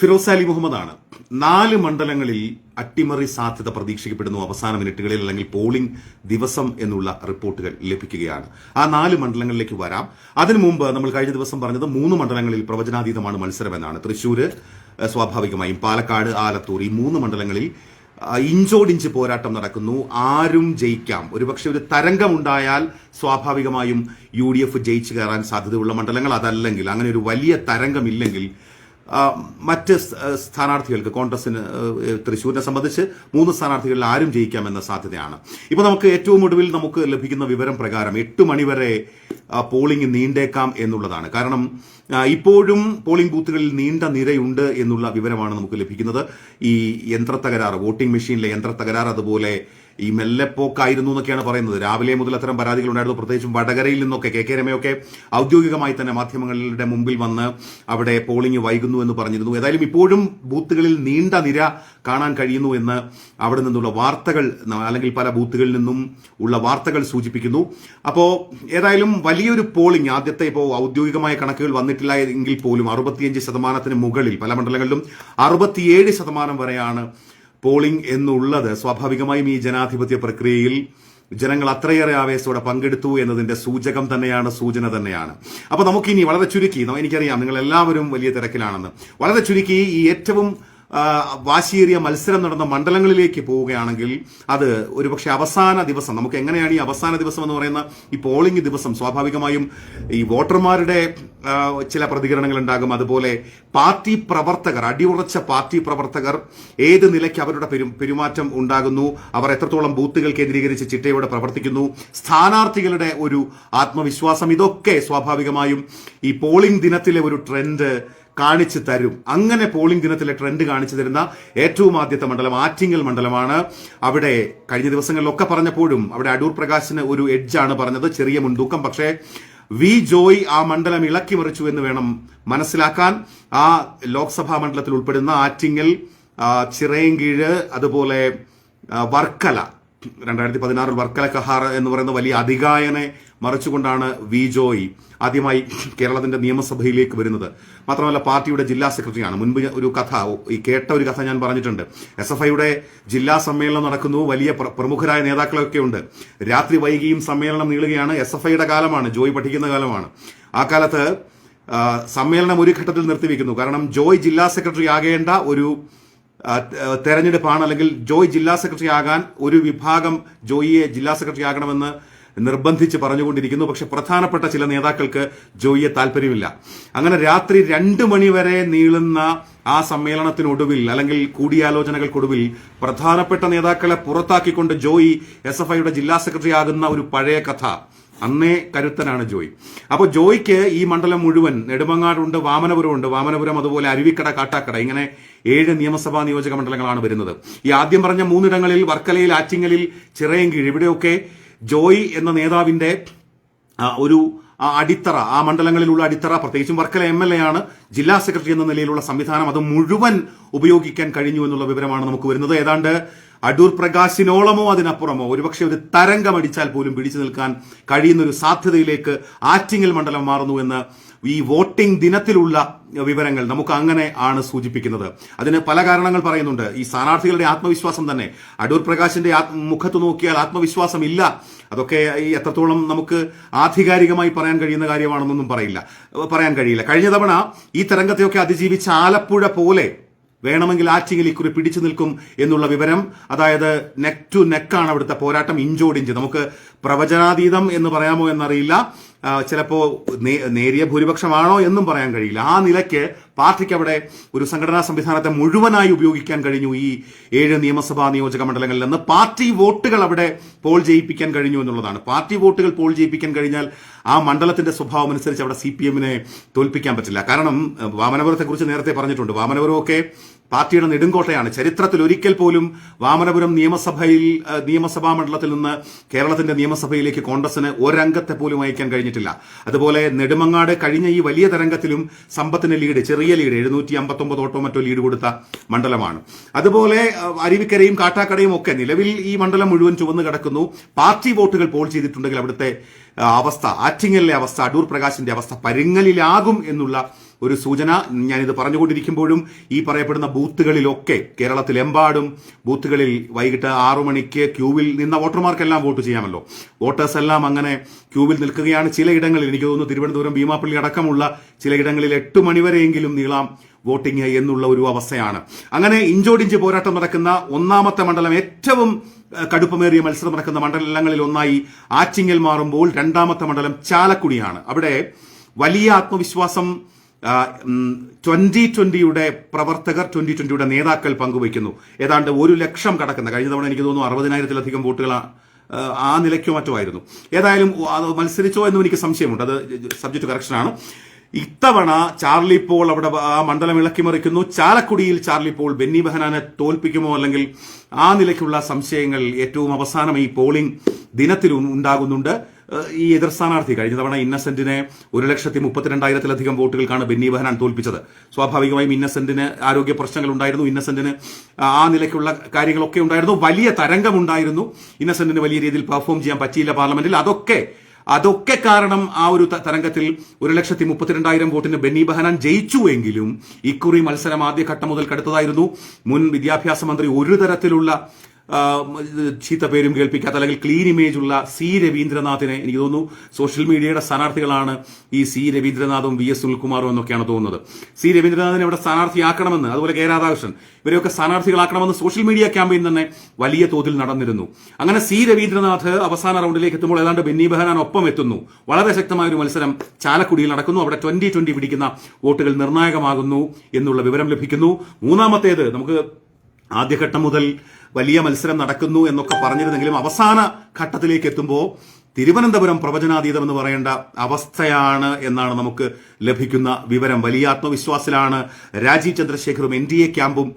ഫിറോസ് അലി മുഹമ്മദാണ്. നാല് മണ്ഡലങ്ങളിൽ അട്ടിമറി സാധ്യത പ്രതീക്ഷിക്കപ്പെടുന്നു. അവസാന മിനിറ്റുകളിൽ അല്ലെങ്കിൽ പോളിംഗ് ദിവസം എന്നുള്ള റിപ്പോർട്ടുകൾ ലഭിക്കുകയാണ്. ആ നാല് മണ്ഡലങ്ങളിലേക്ക് വരാം. അതിനു മുമ്പ് നമ്മൾ കഴിഞ്ഞ ദിവസം പറഞ്ഞത് മൂന്ന് മണ്ഡലങ്ങളിൽ പ്രവചനാതീതമാണ് മത്സരമെന്നാണ്. തൃശൂര് തൃശൂർ സ്വാഭാവികമായും പാലക്കാട് ആലത്തൂർ ഈ മൂന്ന് മണ്ഡലങ്ങളിൽ ഇഞ്ചോടിഞ്ച് പോരാട്ടം നടക്കുന്നു. ആരും ജയിക്കാം. ഒരുപക്ഷെ ഒരു തരംഗമുണ്ടായാൽ സ്വാഭാവികമായും യു ഡി എഫ് ജയിച്ചു കയറാൻ സാധ്യതയുള്ള മണ്ഡലങ്ങൾ അതല്ലെങ്കിൽ അങ്ങനെ ഒരു വലിയ തരംഗമില്ലെങ്കിൽ മറ്റ് സ്ഥാനാർത്ഥികൾക്ക് കോൺഗ്രസിന് തൃശ്ശൂരിനെ സംബന്ധിച്ച് മൂന്ന് സ്ഥാനാർത്ഥികളിൽ ആരും ജയിക്കാമെന്ന സാധ്യതയാണ്. ഇപ്പൊ നമുക്ക് ഏറ്റവും ഒടുവിൽ നമുക്ക് ലഭിക്കുന്ന വിവരം പ്രകാരം എട്ട് മണിവരെ പോളിംഗ് നീണ്ടേക്കാം എന്നുള്ളതാണ്. കാരണം ഇപ്പോഴും പോളിംഗ് ബൂത്തുകളിൽ നീണ്ട നിരയുണ്ട് എന്നുള്ള വിവരമാണ് നമുക്ക് ലഭിക്കുന്നത്. ഈ യന്ത്രത്തകരാറ് വോട്ടിംഗ് മെഷീനിലെ യന്ത്രത്തകരാറ് അതുപോലെ ഈ മെല്ലെപ്പോക്കായിരുന്നു എന്നൊക്കെയാണ് പറയുന്നത്. രാവിലെ മുതൽ അത്തരം പരാതികൾ ഉണ്ടായിരുന്നു. പ്രത്യേകിച്ചും വടകരയിൽ നിന്നൊക്കെ കെ കെ രമയൊക്കെ ഔദ്യോഗികമായി തന്നെ മാധ്യമങ്ങളുടെ മുമ്പിൽ വന്ന് അവിടെ പോളിംഗ് വൈകുന്നു എന്ന് പറഞ്ഞിരുന്നു. ഏതായാലും ഇപ്പോഴും ബൂത്തുകളിൽ നീണ്ട നിര കാണാൻ കഴിയുന്നു എന്ന് അവിടെ നിന്നുള്ള വാർത്തകൾ അല്ലെങ്കിൽ പല ബൂത്തുകളിൽ നിന്നും ഉള്ള വാർത്തകൾ സൂചിപ്പിക്കുന്നു. അപ്പോൾ ഏതായാലും വലിയൊരു പോളിംഗ് ആദ്യത്തെ ഇപ്പോൾ ഔദ്യോഗികമായ കണക്കുകൾ വന്നിട്ടില്ല എങ്കിൽ പോലും അറുപത്തിയഞ്ച് ശതമാനത്തിന് മുകളിൽ പല മണ്ഡലങ്ങളിലും അറുപത്തിയേഴ് ശതമാനം വരെയാണ് പോളിംഗ് എന്നുള്ളത് സ്വാഭാവികമായും ഈ ജനാധിപത്യ പ്രക്രിയയിൽ ജനങ്ങൾ അത്രയേറെ ആവേശത്തോടെ പങ്കെടുത്തു എന്നതിന്റെ സൂചകം തന്നെയാണ് സൂചന തന്നെയാണ്. അപ്പൊ നമുക്കിനി വളരെ ചുരുക്കി എനിക്കറിയാം നിങ്ങൾ എല്ലാവരും വലിയ തിരക്കിലാണെന്ന്. വളരെ ചുരുക്കി ഈ ഏറ്റവും വാശിയേറിയ മത്സരം നടന്ന മണ്ഡലങ്ങളിലേക്ക് പോവുകയാണെങ്കിൽ അത് ഒരുപക്ഷെ അവസാന ദിവസം നമുക്ക് എങ്ങനെയാണ് ഈ അവസാന ദിവസം എന്ന് പറയുന്ന ഈ പോളിംഗ് ദിവസം സ്വാഭാവികമായും ഈ വോട്ടർമാരുടെ ചില പ്രതികരണങ്ങൾ ഉണ്ടാകും അതുപോലെ പാർട്ടി പ്രവർത്തകർ അടിയുറച്ച പാർട്ടി പ്രവർത്തകർ ഏത് നിലയ്ക്ക് അവരുടെ പെരു- പെരുമാറ്റം ഉണ്ടാകുന്നു അവർ എത്രത്തോളം ബൂത്തുകൾ കേന്ദ്രീകരിച്ച് ചിട്ടയോടെ പ്രവർത്തിക്കുന്നു സ്ഥാനാർത്ഥികളുടെ ഒരു ആത്മവിശ്വാസം ഇതൊക്കെ സ്വാഭാവികമായും ഈ പോളിംഗ് ദിനത്തിലെ ഒരു ട്രെൻഡ് കാണിച്ചു തരും. അങ്ങനെ പോളിംഗ് ദിനത്തിലെ ട്രെൻഡ് കാണിച്ചു തരുന്ന ഏറ്റവും ആദ്യത്തെ മണ്ഡലം ആറ്റിങ്ങൽ മണ്ഡലമാണ്. അവിടെ കഴിഞ്ഞ ദിവസങ്ങളിലൊക്കെ പറഞ്ഞപ്പോഴും അവിടെ അടൂർ പ്രകാശിന് ഒരു എഡ്ജാണ് പറഞ്ഞത് ചെറിയ മുൻതൂക്കം. പക്ഷേ വി ജോയ് ആ മണ്ഡലം ഇളക്കി മറിച്ചു എന്ന് വേണം മനസ്സിലാക്കാൻ. ആ ലോക്സഭാ മണ്ഡലത്തിൽ ഉൾപ്പെടുന്ന ആറ്റിങ്ങൽ ചിറയൻകീഴ് അതുപോലെ വർക്കല രണ്ടായിരത്തി പതിനാറിൽ വർക്കല കഹാർ എന്ന് പറയുന്ന വലിയ അതികായനെ മറിച്ചുകൊണ്ടാണ് വി ജോയി ആദ്യമായി കേരളത്തിന്റെ നിയമസഭയിലേക്ക് വരുന്നത്. മാത്രമല്ല പാർട്ടിയുടെ ജില്ലാ സെക്രട്ടറിയാണ്. മുൻപ് ഒരു കഥ ഈ കേട്ട ഒരു കഥ ഞാൻ പറഞ്ഞിട്ടുണ്ട്. എസ് എഫ് ഐയുടെ ജില്ലാ സമ്മേളനം നടക്കുന്നു. വലിയ പ്രമുഖരായ നേതാക്കളൊക്കെ ഉണ്ട്. രാത്രി വൈകിയും സമ്മേളനം നീളുകയാണ്. എസ് എഫ് ഐയുടെ കാലമാണ്. ജോയി പഠിക്കുന്ന കാലമാണ്. ആ കാലത്ത് സമ്മേളനം ഒരു ഘട്ടത്തിൽ നിർത്തിവെക്കുന്നു. കാരണം ജോയ് ജില്ലാ സെക്രട്ടറി ആകേണ്ട ഒരു തെരഞ്ഞെടുപ്പാണ്. അല്ലെങ്കിൽ ജോയ് ജില്ലാ സെക്രട്ടറി ആകാൻ ഒരു വിഭാഗം ജോയിയെ ജില്ലാ സെക്രട്ടറി ആകണമെന്ന് നിർബന്ധിച്ച് പറഞ്ഞുകൊണ്ടിരിക്കുന്നു. പക്ഷെ പ്രധാനപ്പെട്ട ചില നേതാക്കൾക്ക് ജോയിയെ താല്പര്യമില്ല. അങ്ങനെ രാത്രി രണ്ട് മണിവരെ നീളുന്ന ആ സമ്മേളനത്തിനൊടുവിൽ അല്ലെങ്കിൽ കൂടിയാലോചനകൾക്കൊടുവിൽ പ്രധാനപ്പെട്ട നേതാക്കളെ പുറത്താക്കിക്കൊണ്ട് ജോയി എസ് എഫ് ഐയുടെ ജില്ലാ സെക്രട്ടറി ആകുന്ന ഒരു പഴയ കഥ. അന്നേ കരുത്തനാണ് ജോയി. അപ്പോൾ ജോയിക്ക് ഈ മണ്ഡലം മുഴുവൻ നെടുമങ്ങാടുണ്ട് വാമനപുരമുണ്ട്. വാമനപുരം അതുപോലെ അരുവിക്കട കാട്ടാക്കട ഇങ്ങനെ ഏഴ് നിയമസഭാ നിയോജക മണ്ഡലങ്ങളാണ് വരുന്നത്. ഈ ആദ്യം പറഞ്ഞ മൂന്നിടങ്ങളിൽ വർക്കലയിൽ ആറ്റിങ്ങലിൽ ചിറയൻകീഴ് ഇവിടെയൊക്കെ ജോയ് എന്ന നേതാവിന്റെ ഒരു അടിത്തറ ആ മണ്ഡലങ്ങളിലുള്ള അടിത്തറ പ്രത്യേകിച്ചും വർക്കല എം എൽ എ ആണ് ജില്ലാ സെക്രട്ടറി എന്ന നിലയിലുള്ള സംവിധാനം അത് മുഴുവൻ ഉപയോഗിക്കാൻ കഴിഞ്ഞു എന്നുള്ള വിവരമാണ് നമുക്ക് വരുന്നത്. ഏതാണ്ട് അടൂർ പ്രകാശിനോളമോ അതിനപ്പുറമോ ഒരുപക്ഷെ ഒരു തരംഗം അടിച്ചാൽ പോലും പിടിച്ചു നിൽക്കാൻ കഴിയുന്ന ഒരു സാധ്യതയിലേക്ക് ആറ്റിങ്ങൽ മണ്ഡലം മാറുന്നു എന്ന് ഈ വോട്ടിംഗ് ദിനത്തിലുള്ള വിവരങ്ങൾ നമുക്ക് അങ്ങനെ ആണ് സൂചിപ്പിക്കുന്നത്. അതിന് പല കാരണങ്ങൾ പറയുന്നുണ്ട്. ഈ സ്ഥാനാർത്ഥികളുടെ ആത്മവിശ്വാസം തന്നെ. അടൂർ പ്രകാശിന്റെ മുഖത്ത് നോക്കിയാൽ ആത്മവിശ്വാസം ഇല്ല അതൊക്കെ ഈ എത്രത്തോളം നമുക്ക് ആധികാരികമായി പറയാൻ കഴിയുന്ന കാര്യമാണെന്നൊന്നും പറയില്ല. പറയാൻ കഴിയില്ല. കഴിഞ്ഞ തവണ ഈ തരംഗത്തെയൊക്കെ അതിജീവിച്ച ആലപ്പുഴ പോലെ വേണമെങ്കിൽ ആറ്റിങ്ങിൽ ഇക്കുറി പിടിച്ചു നിൽക്കും എന്നുള്ള വിവരം അതായത് നെക്ക് ടു നെക്കാണ് അവിടുത്തെ പോരാട്ടം ഇഞ്ചോടിഞ്ച്. നമുക്ക് പ്രവചനാതീതം എന്ന് പറയാമോ എന്നറിയില്ല. ആ, ചിലപ്പോ നേരിയ ഭൂരിപക്ഷമാണോ എന്നും പറയാൻ കഴിയില്ല. ആ നിലയ്ക്ക് പാർട്ടിക്ക് അവിടെ ഒരു സംഘടനാ സംവിധാനത്തെ മുഴുവനായി ഉപയോഗിക്കാൻ കഴിഞ്ഞു ഈ ഏഴ് നിയമസഭാ നിയോജക മണ്ഡലങ്ങളിൽ നിന്ന്. പാർട്ടി വോട്ടുകൾ അവിടെ പോൾ ചെയ്യിപ്പിക്കാൻ കഴിഞ്ഞു എന്നുള്ളതാണ്. പാർട്ടി വോട്ടുകൾ പോൾ ചെയ്യിപ്പിക്കാൻ കഴിഞ്ഞാൽ ആ മണ്ഡലത്തിന്റെ സ്വഭാവം അനുസരിച്ച് അവിടെ സി പി എമ്മിനെ തോൽപ്പിക്കാൻ പറ്റില്ല. കാരണം വാമനപുരത്തെക്കുറിച്ച് വാമനപുരത്തെ കുറിച്ച് നേരത്തെ പറഞ്ഞിട്ടുണ്ട്. വാമനപുരമൊക്കെ പാർട്ടിയുടെ നെടുങ്കോട്ടയാണ്. ചരിത്രത്തിൽ ഒരിക്കൽ പോലും വാമനപുരം നിയമസഭയിൽ നിയമസഭാ മണ്ഡലത്തിൽ നിന്ന് കേരളത്തിന്റെ നിയമസഭയിലേക്ക് കോൺഗ്രസിന് ഒരംഗത്തെ പോലും അയക്കാൻ കഴിഞ്ഞിട്ടില്ല. അതുപോലെ നെടുമങ്ങാട് കഴിഞ്ഞ ഈ വലിയ തരംഗത്തിലും സമ്പത്തിന് ലീഡ് ചെറിയ ലീഡ് എഴുന്നൂറ്റി അമ്പത്തൊമ്പത് മറ്റോ ലീഡ് കൊടുത്ത മണ്ഡലമാണ്. അതുപോലെ അരുവിക്കരയും കാട്ടാക്കടയും ഒക്കെ നിലവിൽ ഈ മണ്ഡലം മുഴുവൻ ചുവന്നു കിടക്കുന്നു. പാർട്ടി വോട്ടുകൾ പോൾ ചെയ്തിട്ടുണ്ടെങ്കിൽ അവിടുത്തെ അവസ്ഥ ആറ്റിങ്ങലിലെ അവസ്ഥ അടൂർ പ്രകാശിന്റെ അവസ്ഥ പരുങ്ങലിലാകും എന്നുള്ള ഒരു സൂചന ഞാനിത് പറഞ്ഞുകൊണ്ടിരിക്കുമ്പോഴും ഈ പറയപ്പെടുന്ന ബൂത്തുകളിലൊക്കെ കേരളത്തിലെമ്പാടും ബൂത്തുകളിൽ വൈകിട്ട് ആറു മണിക്ക് ക്യൂവിൽ നിന്ന വോട്ടർമാർക്കെല്ലാം വോട്ട് ചെയ്യാമല്ലോ. വോട്ടേഴ്സ് എല്ലാം അങ്ങനെ ക്യൂവിൽ നിൽക്കുകയാണ്. ചിലയിടങ്ങളിൽ എനിക്ക് തോന്നുന്നു തിരുവനന്തപുരം ഭീമാപ്പള്ളി അടക്കമുള്ള ചിലയിടങ്ങളിൽ എട്ട് മണിവരെയെങ്കിലും നീളാം വോട്ടിംഗ് എന്നുള്ള ഒരു അവസ്ഥയാണ്. അങ്ങനെ ഇഞ്ചോടിഞ്ച് പോരാട്ടം നടക്കുന്ന ഒന്നാമത്തെ മണ്ഡലം ഏറ്റവും കടുപ്പമേറിയ മത്സരം നടക്കുന്ന മണ്ഡലങ്ങളിൽ ഒന്നായി ആറ്റിങ്ങൽ മാറുമ്പോൾ രണ്ടാമത്തെ മണ്ഡലം ചാലക്കുടിയാണ്. അവിടെ വലിയ ആത്മവിശ്വാസം ട്വന്റി ട്വന്റിയുടെ പ്രവർത്തകർ ട്വന്റി ട്വന്റിയുടെ നേതാക്കൾ പങ്കുവയ്ക്കുന്നു. ഏതാണ്ട് ഒരു ലക്ഷം കടക്കുന്ന കഴിഞ്ഞ തവണ എനിക്ക് തോന്നുന്നു അറുപതിനായിരത്തിലധികം വോട്ടുകൾ ആ- നിലയ്ക്കോ മറ്റുമായിരുന്നു ഏതായാലും അത് മത്സരിച്ചോ എന്നും എനിക്ക് സംശയമുണ്ട്. അത് സബ്ജക്ട് കറക്ഷനാണ് ഇത്തവണ ചാർലി പോൾ അവിടെ ആ മണ്ഡലം ഇളക്കി മറിക്കുന്നു. ചാലക്കുടിയിൽ ചാർലി പോൾ ബെന്നി ബെഹനാനെ തോൽപ്പിക്കുമോ അല്ലെങ്കിൽ ആ നിലയ്ക്കുള്ള സംശയങ്ങൾ ഏറ്റവും അവസാനം ഈ പോളിംഗ് ദിനത്തിൽ ഉണ്ടാകുന്നുണ്ട്. ഈ എതിർ സ്ഥാനാർത്ഥി കഴിഞ്ഞ തവണ ഇന്നസെന്റിനെ ഒരു ലക്ഷത്തി മുപ്പത്തിരണ്ടായിരത്തിലധികം വോട്ടുകൾക്കാണ് ബെന്നി ബെഹനാൻ തോൽപ്പിച്ചത്. സ്വാഭാവികമായും ഇന്നസെന്റിന് ആരോഗ്യ പ്രശ്നങ്ങൾ ഉണ്ടായിരുന്നു ഇന്നസെന്റിന് ആ നിലയ്ക്കുള്ള കാര്യങ്ങളൊക്കെ ഉണ്ടായിരുന്നു. വലിയ തരംഗമുണ്ടായിരുന്നു. ഇന്നസെന്റിന് വലിയ രീതിയിൽ പെർഫോം ചെയ്യാൻ പറ്റിയില്ല പാർലമെന്റിൽ. അതൊക്കെ അതൊക്കെ കാരണം ആ ഒരു തരംഗത്തിൽ ഒരു ലക്ഷത്തി മുപ്പത്തിരണ്ടായിരം വോട്ടിന് ബെന്നി ബെഹനാൻ ജയിച്ചുവെങ്കിലും ഇക്കുറി മത്സരം ആദ്യഘട്ടം മുതൽ കടുത്തതായിരുന്നു. മുൻ വിദ്യാഭ്യാസ മന്ത്രി ഒരു തരത്തിലുള്ള ചീത്ത പേരും കേൾപ്പിക്കാത്ത അല്ലെങ്കിൽ ക്ലീൻ ഇമേജ് ഉള്ള സി രവീന്ദ്രനാഥിനെ എനിക്ക് തോന്നുന്നു സോഷ്യൽ മീഡിയയുടെ സ്ഥാനാർത്ഥികളാണ് ഈ സി രവീന്ദ്രനാഥും വി എസ് സുനിൽകുമാറും എന്നൊക്കെയാണ് തോന്നുന്നത്. സി രവീന്ദ്രനാഥിനെ ഇവിടെ സ്ഥാനാർത്ഥിയാക്കണമെന്ന് അതുപോലെ കെ രാധാകൃഷ്ണൻ ഇവരെയൊക്കെ സ്ഥാനാർത്ഥികളാക്കണമെന്ന് സോഷ്യൽ മീഡിയ ക്യാമ്പയിൻ തന്നെ വലിയ തോതിൽ നടന്നിരുന്നു. അങ്ങനെ സി രവീന്ദ്രനാഥ് അവസാന റൗണ്ടിലേക്ക് എത്തുമ്പോൾ ഏതാണ്ട് ബെന്നി ബെഹനാൻ ഒപ്പം എത്തുന്നു. വളരെ ശക്തമായ ഒരു മത്സരം ചാലക്കുടിയിൽ നടക്കുന്നു. അവിടെ ട്വന്റി ട്വന്റി പിടിക്കുന്ന വോട്ടുകൾ നിർണായകമാകുന്നു എന്നുള്ള വിവരം ലഭിക്കുന്നു. മൂന്നാമത്തേത് നമുക്ക് ആദ്യഘട്ടം മുതൽ വലിയ മത്സരം നടക്കുന്നു എന്നൊക്കെ പറഞ്ഞിരുന്നെങ്കിലും അവസാന ഘട്ടത്തിലേക്ക് എത്തുമ്പോൾ തിരുവനന്തപുരം പ്രവചനാതീതം എന്ന് പറയേണ്ട അവസ്ഥയാണ് എന്നാണ് നമുക്ക് ലഭിക്കുന്ന വിവരം. വലിയ ആത്മവിശ്വാസത്തിലാണ് രാജീവ് ചന്ദ്രശേഖറും എൻ ഡി എ ക്യാമ്പും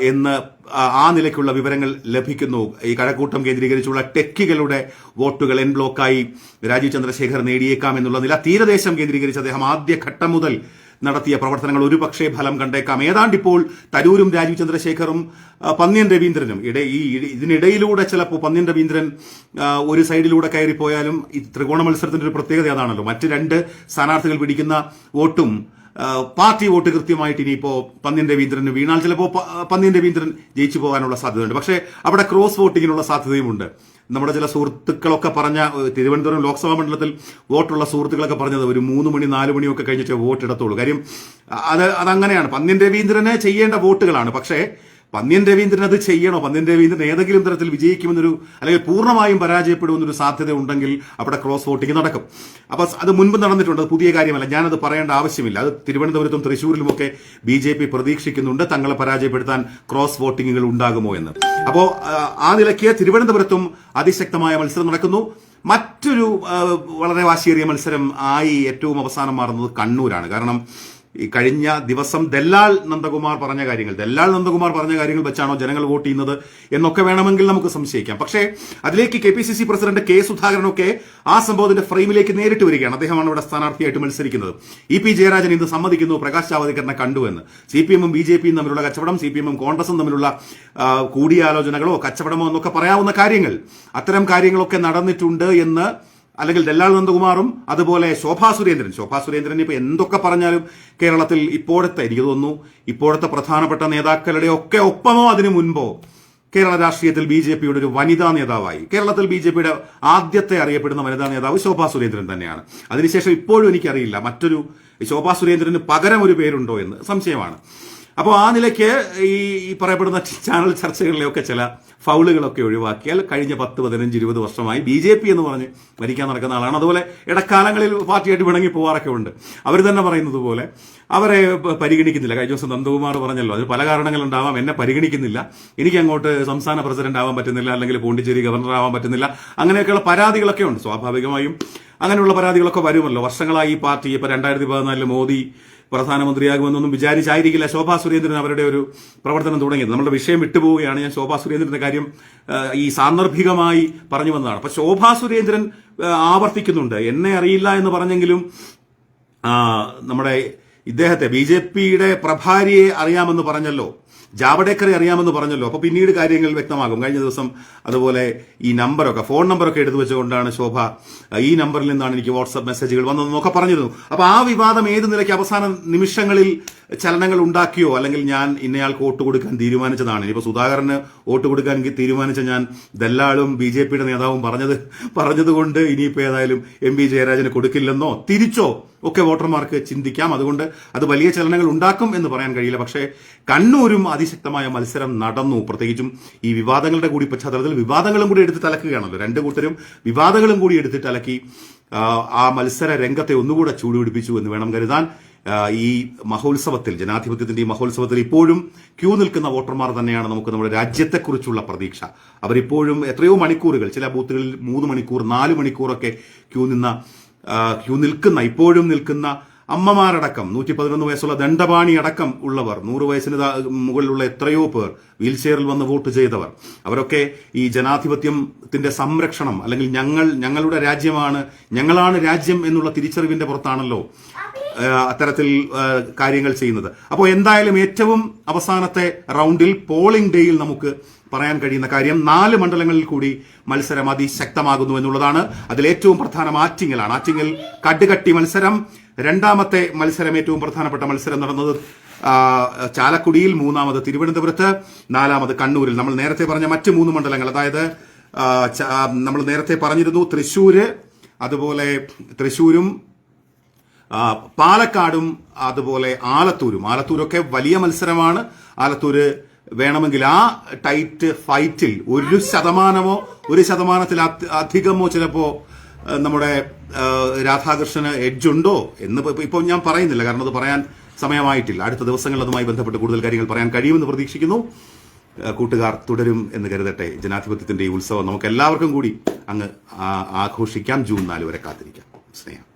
എന്ന് ആ നിലയ്ക്കുള്ള വിവരങ്ങൾ ലഭിക്കുന്നു. ഈ കഴക്കൂട്ടം കേന്ദ്രീകരിച്ചുള്ള ടെക്കികളുടെ വോട്ടുകൾ എൻ ബ്ലോക്കായി രാജീവ് ചന്ദ്രശേഖർ നേടിയേക്കാം എന്നുള്ള നില തീരദേശം കേന്ദ്രീകരിച്ച് അദ്ദേഹം ആദ്യ ഘട്ടം മുതൽ നടത്തിയ പ്രവർത്തനങ്ങൾ ഒരുപക്ഷേ ഫലം കണ്ടേക്കാം. ഏതാണ്ട് ഇപ്പോൾ തരൂരും രാജീവ് ചന്ദ്രശേഖറും പന്ന്യൻ രവീന്ദ്രനും ഇട ഈ ഇതിനിടയിലൂടെ ചിലപ്പോൾ പന്ന്യൻ രവീന്ദ്രൻ ഒരു സൈഡിലൂടെ കയറിപ്പോയാലും ഈ ത്രികോണ മത്സരത്തിന്റെ ഒരു പ്രത്യേകത അതാണല്ലോ. മറ്റ് രണ്ട് സ്ഥാനാർത്ഥികൾ പിടിക്കുന്ന വോട്ടും പാർട്ടി വോട്ട് കൃത്യമായിട്ട് ഇനിയിപ്പോ പന്ന്യൻ രവീന്ദ്രന് വീണാൽ ചിലപ്പോൾ പന്ന്യൻ രവീന്ദ്രൻ ജയിച്ചു പോകാനുള്ള സാധ്യതയുണ്ട്. പക്ഷേ അവിടെ ക്രോസ് വോട്ടിങ്ങിനുള്ള സാധ്യതയുമുണ്ട്. നമ്മുടെ ചില സുഹൃത്തുക്കളൊക്കെ പറഞ്ഞ തിരുവനന്തപുരം ലോക്സഭാ മണ്ഡലത്തിൽ വോട്ടുള്ള സുഹൃത്തുക്കളൊക്കെ പറഞ്ഞത് ഒരു മൂന്ന് മണി നാല് മണിയൊക്കെ കഴിഞ്ഞിട്ട് വോട്ട് ഇടത്തുള്ളൂ കാര്യം അത് അതങ്ങനെയാണ്. പന്ന്യൻ രവീന്ദ്രനെ ചെയ്യേണ്ട വോട്ടുകളാണ്. പക്ഷേ പന്ന്യൻ രവീന്ദ്രൻ അത് ചെയ്യണോ? പന്ന്യൻ രവീന്ദ്രൻ ഏതെങ്കിലും തരത്തിൽ വിജയിക്കുമെന്നൊരു അല്ലെങ്കിൽ പൂർണമായും പരാജയപ്പെടുമെന്നൊരു സാധ്യത ഉണ്ടെങ്കിൽ അവിടെ ക്രോസ് വോട്ടിംഗ് നടക്കും. അപ്പൊ അത് മുൻപ് നടന്നിട്ടുണ്ട്. അത് പുതിയ കാര്യമല്ല. ഞാനത് പറയേണ്ട ആവശ്യമില്ല. അത് തിരുവനന്തപുരത്തും തൃശ്ശൂരിലുമൊക്കെ ബി ജെ പി പ്രതീക്ഷിക്കുന്നുണ്ട്. തങ്ങളെ പരാജയപ്പെടുത്താൻ ക്രോസ് വോട്ടിങ്ങുകൾ ഉണ്ടാകുമോ എന്ന്. അപ്പോൾ ആ നിലയ്ക്ക് തിരുവനന്തപുരത്തും അതിശക്തമായ മത്സരം നടക്കുന്നു. മറ്റൊരു വളരെ വാശിയേറിയ മത്സരം ആയി ഏറ്റവും അവസാനം മാറുന്നത് കണ്ണൂരാണ്. കാരണം ഈ കഴിഞ്ഞ ദിവസം ദല്ലാൽ നന്ദകുമാർ പറഞ്ഞ കാര്യങ്ങൾ ദല്ലാൽ നന്ദകുമാർ പറഞ്ഞ കാര്യങ്ങൾ വെച്ചാണോ ജനങ്ങൾ വോട്ട് ചെയ്യുന്നത് എന്നൊക്കെ വേണമെങ്കിൽ നമുക്ക് സംശയിക്കാം. പക്ഷേ അതിലേക്ക് K P C C president K സുധാകരനൊക്കെ ആ സംഭവത്തിന്റെ ഫ്രെയിമിലേക്ക് നേരിട്ട് വരികയാണ്. അദ്ദേഹമാണ് ഇവിടെ സ്ഥാനാർത്ഥിയായിട്ട് മത്സരിക്കുന്നത്. ഇ പി ജയരാജൻ ഇത് സമ്മതിക്കുന്നു പ്രകാശ് ജാവദേക്കറിനെ കണ്ടുവെന്ന് സി പി എമ്മും ബി ജെ പിയും തമ്മിലുള്ള കച്ചവടം സി പി എമ്മും കോൺഗ്രസും തമ്മിലുള്ള കൂടിയാലോചനകളോ കച്ചവടമോ എന്നൊക്കെ പറയാവുന്ന കാര്യങ്ങൾ. അത്തരം കാര്യങ്ങളൊക്കെ നടന്നിട്ടുണ്ട് എന്ന് അല്ലെങ്കിൽ ദല്ലാൽ നന്ദകുമാറും അതുപോലെ ശോഭാ സുരേന്ദ്രൻ. ശോഭാ സുരേന്ദ്രൻ ഇപ്പൊ എന്തൊക്കെ പറഞ്ഞാലും കേരളത്തിൽ ഇപ്പോഴത്തെ എനിക്ക് തോന്നുന്നു ഇപ്പോഴത്തെ പ്രധാനപ്പെട്ട നേതാക്കളുടെ ഒക്കെ ഒപ്പമോ അതിനു മുൻപോ കേരള രാഷ്ട്രീയത്തിൽ ബി ജെ പിയുടെ ഒരു വനിതാ നേതാവായി. കേരളത്തിൽ ബി ജെ പിയുടെ ആദ്യത്തെ അറിയപ്പെടുന്ന വനിതാ നേതാവ് ശോഭാ സുരേന്ദ്രൻ തന്നെയാണ്. അതിനുശേഷം ഇപ്പോഴും എനിക്കറിയില്ല മറ്റൊരു ശോഭാ സുരേന്ദ്രന് പകരം ഒരു പേരുണ്ടോ എന്ന് സംശയമാണ്. അപ്പോൾ ആ നിലയ്ക്ക് ഈ ഈ പറയപ്പെടുന്ന ചാനൽ ചർച്ചകളിലൊക്കെ ചില ഫൗളുകളൊക്കെ ഒഴിവാക്കിയാൽ കഴിഞ്ഞ പത്ത് പതിനഞ്ച് ഇരുപത് വർഷമായി ബി ജെ പി എന്ന് പറഞ്ഞ് ഭരിക്കാൻ നടക്കുന്ന ആളാണ്. അതുപോലെ ഇടക്കാലങ്ങളിൽ പാർട്ടിയായിട്ട് വിണങ്ങി പോവാറൊക്കെ ഉണ്ട്. അവർ തന്നെ പറയുന്നത് പോലെ അവരെ പരിഗണിക്കുന്നില്ല. കഴിഞ്ഞ ദിവസം നന്ദകുമാർ പറഞ്ഞല്ലോ അത് പല കാരണങ്ങളുണ്ടാവാം. എന്നെ പരിഗണിക്കുന്നില്ല. എനിക്ക് അങ്ങോട്ട് സംസ്ഥാന പ്രസിഡന്റ് ആവാൻ പറ്റുന്നില്ല. അല്ലെങ്കിൽ പോണ്ടിച്ചേരി ഗവർണർ ആവാൻ പറ്റുന്നില്ല. അങ്ങനെയൊക്കെയുള്ള പരാതികളൊക്കെ ഉണ്ട്. സ്വാഭാവികമായും അങ്ങനെയുള്ള പരാതികളൊക്കെ വരുമല്ലോ. വർഷങ്ങളായി ഈ പാർട്ടി ഇപ്പൊ രണ്ടായിരത്തി പതിനാലിൽ മോദി പ്രധാനമന്ത്രിയാകുമെന്നൊന്നും വിചാരിച്ചായിരിക്കില്ല ശോഭാ സുരേന്ദ്രൻ അവരുടെ ഒരു പ്രവർത്തനം തുടങ്ങിയത്. നമ്മുടെ വിഷയം വിട്ടുപോവുകയാണ്. ഞാൻ ശോഭാ സുരേന്ദ്രന്റെ കാര്യം ഈ സാന്ദർഭികമായി പറഞ്ഞു വന്നതാണ്. അപ്പൊ ശോഭാ സുരേന്ദ്രൻ ആവർത്തിക്കുന്നുണ്ട്. എന്നെ അറിയില്ല എന്ന് പറഞ്ഞെങ്കിലും നമ്മുടെ ഇദ്ദേഹത്തെ ബി ജെ പിയുടെ പ്രഭാരിയെ അറിയാമെന്ന് പറഞ്ഞല്ലോ. ജാവഡേക്കറെ അറിയാമെന്ന് പറഞ്ഞല്ലോ. അപ്പൊ പിന്നീട് കാര്യങ്ങൾ വ്യക്തമാകും. കഴിഞ്ഞ ദിവസം അതുപോലെ ഈ നമ്പറൊക്കെ ഫോൺ നമ്പറൊക്കെ എടുത്തു വെച്ചുകൊണ്ടാണ് ശോഭ ഈ നമ്പറിൽ നിന്നാണ് എനിക്ക് വാട്സ്ആപ്പ് മെസ്സേജുകൾ വന്നതെന്നൊക്കെ പറഞ്ഞിരുന്നു. അപ്പൊ ആ വിവാദം ഏത് നിലയ്ക്ക് അവസാന നിമിഷങ്ങളിൽ ചലനങ്ങൾ ഉണ്ടാക്കിയോ അല്ലെങ്കിൽ ഞാൻ ഇന്നയാൾക്ക് വോട്ട് കൊടുക്കാൻ തീരുമാനിച്ചതാണ്? ഇനിയിപ്പോ സുധാകരന് വോട്ട് കൊടുക്കാൻ തീരുമാനിച്ച ഞാൻ ദല്ലാളും ബി ജെ പിയുടെ നേതാവും പറഞ്ഞത് പറഞ്ഞതുകൊണ്ട് ഇനിയിപ്പോ ഏതായാലും എം പി ജയരാജന് കൊടുക്കില്ലെന്നോ? തിരിച്ചോ? ഒക്കെ വോട്ടർമാർക്ക് ചിന്തിക്കാം. അതുകൊണ്ട് അത് വലിയ ചലനങ്ങൾ ഉണ്ടാക്കും എന്ന് പറയാൻ കഴിയില്ല. പക്ഷേ കണ്ണൂരും അതിശക്തമായ മത്സരം നടന്നു. പ്രത്യേകിച്ചും ഈ വിവാദങ്ങളുടെ കൂടി പശ്ചാത്തലത്തിൽ വിവാദങ്ങളും കൂടി എടുത്ത് തലക്കുകയാണല്ലോ. രണ്ട് കൂട്ടരും വിവാദങ്ങളും കൂടി എടുത്തിട്ട് അലക്കി ആ, മത്സര രംഗത്തെ ഒന്നുകൂടെ ചൂടുപിടിപ്പിച്ചു എന്ന് വേണം കരുതാൻ. ഈ മഹോത്സവത്തിൽ ജനാധിപത്യത്തിന്റെ ഈ മഹോത്സവത്തിൽ ഇപ്പോഴും ക്യൂ നിൽക്കുന്ന വോട്ടർമാർ തന്നെയാണ് നമുക്ക് നമ്മുടെ രാജ്യത്തെക്കുറിച്ചുള്ള പ്രതീക്ഷ. അവരിപ്പോഴും എത്രയോ മണിക്കൂറുകൾ ചില ബൂത്തുകളിൽ മൂന്ന് മണിക്കൂർ നാല് മണിക്കൂറൊക്കെ ക്യൂ നിന്ന ക്യൂ നിൽക്കുന്ന ഇപ്പോഴും നിൽക്കുന്ന അമ്മമാരടക്കം നൂറ്റി പതിനൊന്ന് വയസ്സുള്ള ദണ്ഡപാണി അടക്കം ഉള്ളവർ നൂറ് വയസ്സിന് മുകളിലുള്ള എത്രയോ പേർ വീൽ ചെയറിൽ വന്ന് വോട്ട് ചെയ്തവർ. അവരൊക്കെ ഈ ജനാധിപത്യത്തിന്റെ സംരക്ഷണം അല്ലെങ്കിൽ ഞങ്ങൾ ഞങ്ങളുടെ രാജ്യമാണ് ഞങ്ങളാണ് രാജ്യം എന്നുള്ള തിരിച്ചറിവിന്റെ പുറത്താണല്ലോ അത്തരത്തിൽ കാര്യങ്ങൾ ചെയ്യുന്നത്. അപ്പോൾ എന്തായാലും ഏറ്റവും അവസാനത്തെ റൗണ്ടിൽ പോളിംഗ് ഡേയിൽ നമുക്ക് പറയാൻ കഴിയുന്ന കാര്യം നാല് മണ്ഡലങ്ങളിൽ കൂടി മത്സരം അതിശക്തമാകുന്നു എന്നുള്ളതാണ്. അതിൽ ഏറ്റവും പ്രധാനം ആറ്റിങ്ങലാണ്. ആറ്റിങ്ങൽ കടുകട്ടി മത്സരം. രണ്ടാമത്തെ മത്സരം ഏറ്റവും പ്രധാനപ്പെട്ട മത്സരം നടന്നത് ചാലക്കുടിയിൽ മൂന്നാമത് തിരുവനന്തപുരത്ത് നാലാമത് കണ്ണൂരിൽ. നമ്മൾ നേരത്തെ പറഞ്ഞ മറ്റ് മൂന്ന് മണ്ഡലങ്ങൾ അതായത് നമ്മൾ നേരത്തെ പറഞ്ഞിരുന്നു തൃശ്ശൂര് അതുപോലെ തൃശ്ശൂരും പാലക്കാടും അതുപോലെ ആലത്തൂരും. ആലത്തൂരൊക്കെ വലിയ മത്സരമാണ്. ആലത്തൂര് വേണമെങ്കിൽ ആ ടൈറ്റ് ഫൈറ്റിൽ ഒരു ശതമാനമോ ഒരു ശതമാനത്തിൽ അധ- അധികമോ ചിലപ്പോ നമ്മുടെ രാധാകൃഷ്ണന് എഡ്ജുണ്ടോ എന്ന് ഇപ്പൊ- ഞാൻ പറയുന്നില്ല. കാരണം അത് പറയാൻ സമയമായിട്ടില്ല. അടുത്ത ദിവസങ്ങളിൽ അതുമായി ബന്ധപ്പെട്ട് കൂടുതൽ കാര്യങ്ങൾ പറയാൻ കഴിയുമെന്ന് പ്രതീക്ഷിക്കുന്നു. കൂട്ടുകാർ തുടരും എന്ന് കരുതട്ടെ. ജനാധിപത്യത്തിന്റെ ഈ ഉത്സവം നമുക്ക് എല്ലാവർക്കും കൂടി അങ്ങ് ആഘോഷിക്കാം. ജൂൺ നാല് വരെ കാത്തിരിക്കാം. സ്നേഹം.